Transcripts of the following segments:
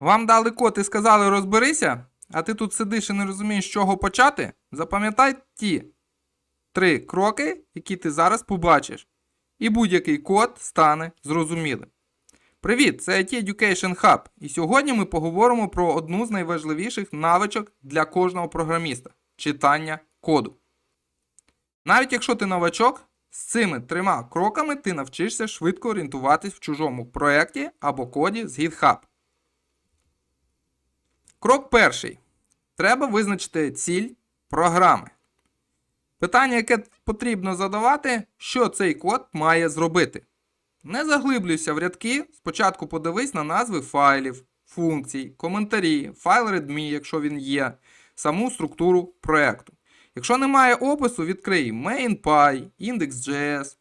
Вам дали код і сказали розберися, а ти тут сидиш і не розумієш, з чого почати. Запам'ятай ті три кроки, які ти зараз побачиш, і будь-який код стане зрозумілим. Привіт, це IT Education Hub, і сьогодні ми поговоримо про одну з найважливіших навичок для кожного програміста читання коду. Навіть якщо ти новачок, з цими трьома кроками ти навчишся швидко орієнтуватись в чужому проєкті або коді з GitHub. Крок перший. Треба визначити ціль програми. Питання, яке потрібно задавати, що цей код має зробити. Не заглиблюйся в рядки, спочатку подивись на назви файлів, функцій, коментарі, файл readme, якщо він є, саму структуру проєкту. Якщо немає опису, відкрий main.py, index.js,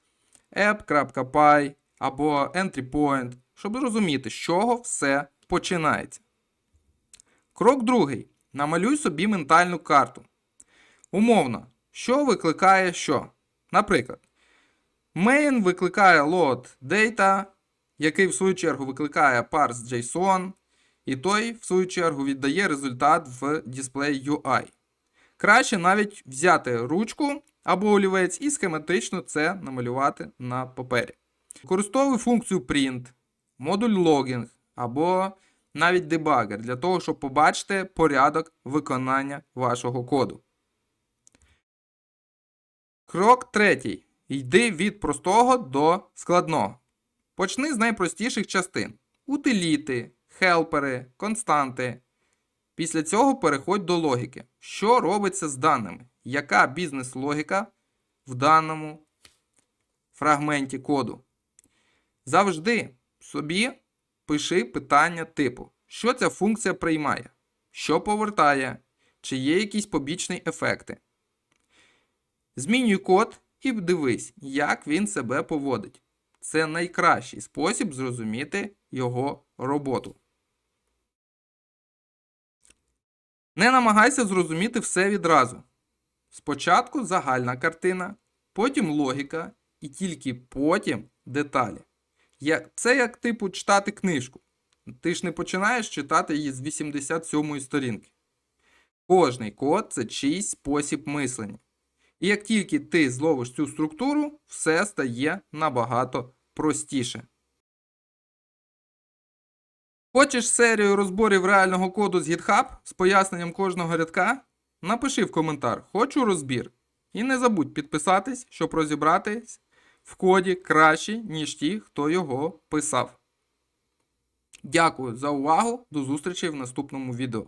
app.py або entry-point, щоб зрозуміти, з чого все починається. Крок другий. Намалюй собі ментальну карту. Умовно, що викликає що? Наприклад, main викликає load data, який в свою чергу викликає parse JSON, і той, в свою чергу, віддає результат в display UI. Краще навіть взяти ручку або олівець і схематично це намалювати на папері. Використовуй функцію print, модуль logging або навіть дебагер для того, щоб побачити порядок виконання вашого коду. Крок третій. Йди від простого до складного. Почни з найпростіших частин: утиліти, хелпери, константи. Після цього переходь до логіки. Що робиться з даними? Яка бізнес-логіка в даному фрагменті коду? Завжди собі пиши питання типу: що ця функція приймає, що повертає, чи є якісь побічні ефекти. Змінюй код і дивись, як він себе поводить. Це найкращий спосіб зрозуміти його роботу. Не намагайся зрозуміти все відразу. Спочатку загальна картина, потім логіка і тільки потім деталі. Це як типу читати книжку. Ти ж не починаєш читати її з 87-ї сторінки. Кожний код це чийсь спосіб мислення. І як тільки ти зловиш цю структуру, все стає набагато простіше. Хочеш серію розборів реального коду з GitHub з поясненням кожного рядка? Напиши в коментар Хочу розбір. І не забудь підписатись, щоб розібратись в коді кращі, ніж ті, хто його писав. Дякую за увагу. До зустрічі в наступному відео.